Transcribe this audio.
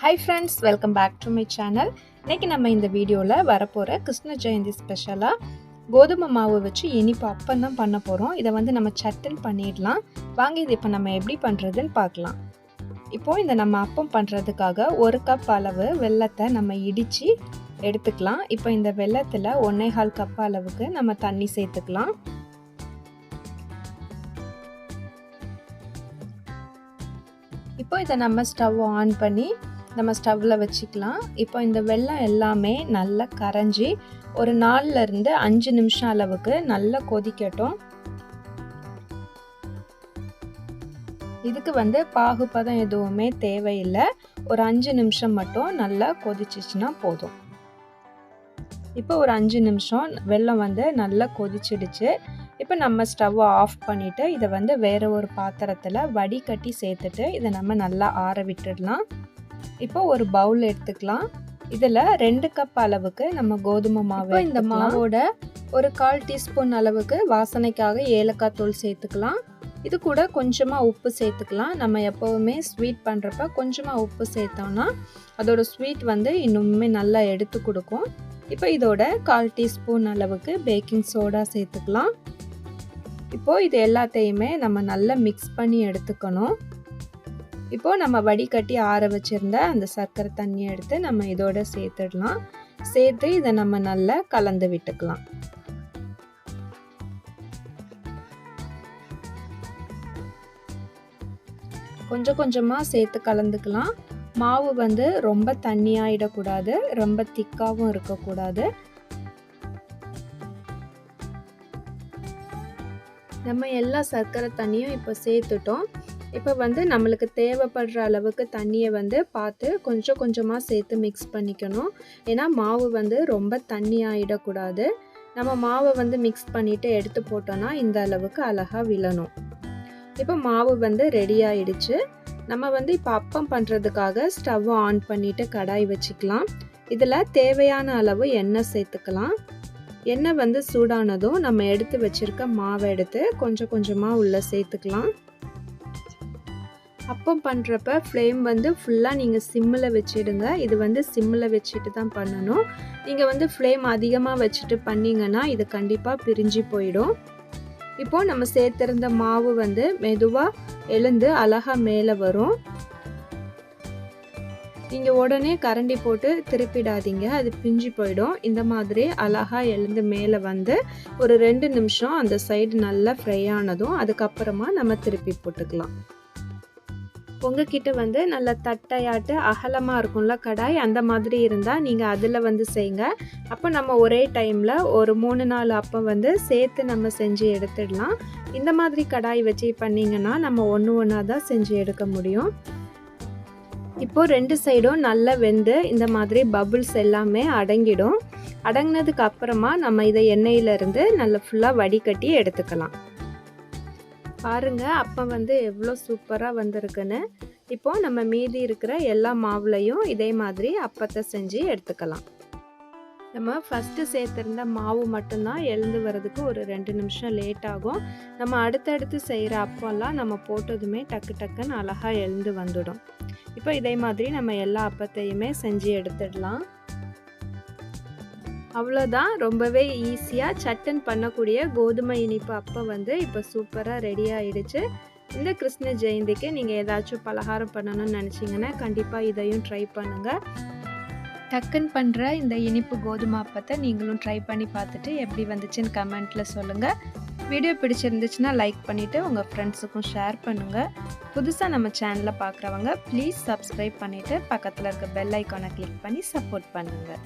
Hi friends welcome back to my channel இன்றைக்கி நம்ம இந்த வீடியோவில் வரப்போகிற கிருஷ்ண ஜெயந்தி ஸ்பெஷலாக கோதுமை மாவு வச்சு இனிப்பு அப்பம் தான் பண்ண போகிறோம் இதை வந்து நம்ம சட்டன் பண்ணிடலாம். வாங்க இது இப்போ நம்ம எப்படி பண்ணுறதுன்னு பார்க்கலாம். இப்போது இந்த நம்ம அப்பம் பண்ணுறதுக்காக ஒரு கப் அளவு வெல்லத்தை நம்ம இடித்து எடுத்துக்கலாம். இப்போ இந்த வெல்லத்தில் ஒன்றே கால் கப் அளவுக்கு நம்ம தண்ணி சேர்த்துக்கலாம். இப்போ இதை நம்ம ஸ்டவ் ஆன் பண்ணி நம்ம ஸ்டவ்வில் வச்சுக்கலாம். இப்போ இந்த வெள்ளம் எல்லாமே நல்லா கரைஞ்சி ஒரு நாலுலேருந்து அஞ்சு நிமிஷம் அளவுக்கு நல்லா கொதிக்கட்டும். இதுக்கு வந்து பாகுபதம் எதுவுமே தேவையில்லை. ஒரு அஞ்சு நிமிஷம் மட்டும் நல்லா கொதிச்சிச்சுன்னா போதும். இப்போ ஒரு அஞ்சு நிமிஷம் வெள்ளம் வந்து நல்லா கொதிச்சிடுச்சு. இப்போ நம்ம ஸ்டவ்வை ஆஃப் பண்ணிவிட்டு இதை வந்து வேறு ஒரு பாத்திரத்தில் வடிகட்டி சேர்த்துட்டு இதை நம்ம நல்லா ஆற விட்டுடலாம். இப்போ ஒரு பவுல் எடுத்துக்கலாம். இதில் ரெண்டு கப் அளவுக்கு நம்ம கோதுமை மாவு இந்த மாவோட ஒரு கால் டீஸ்பூன் அளவுக்கு வாசனைக்காக ஏலக்காய் தூள் சேர்த்துக்கலாம். இது கூட கொஞ்சமாக உப்பு சேர்த்துக்கலாம். நம்ம எப்போவுமே ஸ்வீட் பண்ணுறப்ப கொஞ்சமாக உப்பு சேர்த்தோம்னா அதோட ஸ்வீட் வந்து இன்னுமே நல்லா எடுத்து கொடுக்கும். இப்போ இதோட கால் டீஸ்பூன் அளவுக்கு பேக்கிங் சோடா சேர்த்துக்கலாம். இப்போது இது எல்லாத்தையுமே நம்ம நல்லா மிக்ஸ் பண்ணி எடுத்துக்கணும். இப்போது நம்ம வடிகட்டி ஆற வச்சுருந்த அந்த சர்க்கரை தண்ணியை எடுத்து நம்ம இதோட சேர்த்துடலாம். சேர்த்து இதை நம்ம நல்லா கலந்து விட்டுக்கலாம். கொஞ்சம் கொஞ்சமாக சேர்த்து கலந்துக்கலாம். மாவு வந்து ரொம்ப தண்ணியாகிடக்கூடாது ரொம்ப திக்காகவும் இருக்கக்கூடாது. நம்ம எல்லா சர்க்கரை தண்ணியும் இப்போ சேர்த்துட்டோம். இப்போ வந்து நம்மளுக்கு தேவைப்படுற அளவுக்கு தண்ணியை வந்து பார்த்து கொஞ்சம் கொஞ்சமாக சேர்த்து மிக்ஸ் பண்ணிக்கணும். ஏன்னா மாவு வந்து ரொம்ப தண்ணி ஆகிடக்கூடாது நம்ம மாவை வந்து மிக்ஸ் பண்ணிவிட்டு எடுத்து போட்டோன்னா இந்த அளவுக்கு அழகாக விழணும். இப்போ மாவு வந்து ரெடி ஆயிடுச்சு. நம்ம வந்து இப்போ அப்பம் பண்ணுறதுக்காக ஸ்டவ் ஆன் பண்ணிவிட்டு கடாய் வச்சுக்கலாம். இதில் தேவையான அளவு எண்ணெய் சேர்த்துக்கலாம். எண்ணெய் வந்து சூடானதும் நம்ம எடுத்து வச்சுருக்க மாவை எடுத்து கொஞ்சம் கொஞ்சமாக உள்ளே சேர்த்துக்கலாம். அப்பம் பண்ணுறப்ப ஃப்ளேம் வந்து ஃபுல்லாக நீங்கள் சிம்மில் வச்சிடுங்க. இது வந்து சிம்மில் வச்சுட்டு தான் பண்ணணும். நீங்கள் வந்து ஃப்ளேம் அதிகமாக வச்சுட்டு பண்ணிங்கன்னா இது கண்டிப்பாக பிரிஞ்சு போயிடும். இப்போது நம்ம சேர்த்துருந்த மாவு வந்து மெதுவாக எழுந்து அழகாக மேலே வரும். நீங்கள் உடனே கரண்டி போட்டு திருப்பிடாதீங்க. அது பிஞ்சு போயிடும். இந்த மாதிரி அழகாக எழுந்து மேலே வந்து ஒரு ரெண்டு நிமிஷம் அந்த சைடு நல்லா ஃப்ரை ஆனதும் அதுக்கப்புறமா நம்ம திருப்பி போட்டுக்கலாம். உங்ககிட்ட வந்து நல்ல தட்டையாட்டு அகலமாக இருக்கும்ல கடாய் அந்த மாதிரி இருந்தால் நீங்கள் அதில் வந்து செய்யுங்க அப்போ நம்ம ஒரே டைமில் ஒரு மூணு நாலு அப்பம் வந்து சேர்த்து நம்ம செஞ்சு எடுத்துடலாம். இந்த மாதிரி கடாய் வச்சு பண்ணிங்கன்னா நம்ம ஒன்று ஒன்றா தான் செஞ்சு எடுக்க முடியும். இப்போது ரெண்டு சைடும் நல்லா வெந்து இந்த மாதிரி பபுள்ஸ் எல்லாமே அடங்கிடும். அடங்கினதுக்கு அப்புறமா நம்ம இதை எண்ணெயிலேருந்து நல்லா ஃபுல்லாக வடிகட்டி எடுத்துக்கலாம். பாருங்கள் அப்போ வந்து எவ்வளோ சூப்பராக வந்திருக்குன்னு. இப்போது நம்ம மீதி இருக்கிற எல்லா மாவுலையும் இதே மாதிரி அப்பத்தை செஞ்சு எடுத்துக்கலாம். நம்ம ஃபஸ்ட்டு சேர்த்துருந்த மாவு மட்டும்தான் எழுந்து வர்றதுக்கு ஒரு ரெண்டு நிமிஷம் லேட் ஆகும். நம்ம அடுத்தடுத்து செய்கிற அப்பம்லாம் நம்ம போட்டதுமே டக்கு டக்குன்னு அழகாக எழுந்து வந்துடும். இப்போ இதே மாதிரி நம்ம எல்லா அப்பத்தையுமே செஞ்சு எடுத்துடலாம். அவ்வளோதான். ரொம்பவே ஈஸியாக சட்டன் பண்ணக்கூடிய கோதுமை இனிப்பு அப்போ வந்து இப்போ சூப்பராக ரெடி ஆயிடுச்சு. இந்த கிருஷ்ண ஜெயந்திக்கு நீங்கள் ஏதாச்சும் பலகாரம் பண்ணணும்னு நினச்சிங்கன்னா கண்டிப்பாக இதையும் ட்ரை பண்ணுங்கள் டக்குன்னு பண்ணுற இந்த இனிப்பு கோதுமை அப்பத்தை நீங்களும் ட்ரை பண்ணி பார்த்துட்டு எப்படி வந்துச்சுன்னு கமெண்ட்டில் சொல்லுங்கள் வீடியோ பிடிச்சிருந்துச்சுன்னா லைக் பண்ணிவிட்டு உங்கள் ஃப்ரெண்ட்ஸுக்கும் ஷேர் பண்ணுங்கள் புதுசாக நம்ம சேனலில் பார்க்குறவங்க ப்ளீஸ் சப்ஸ்கிரைப் பண்ணிவிட்டு பக்கத்தில் இருக்க பெல் ஐக்கானை கிளிக் பண்ணி சப்போர்ட் பண்ணுங்கள்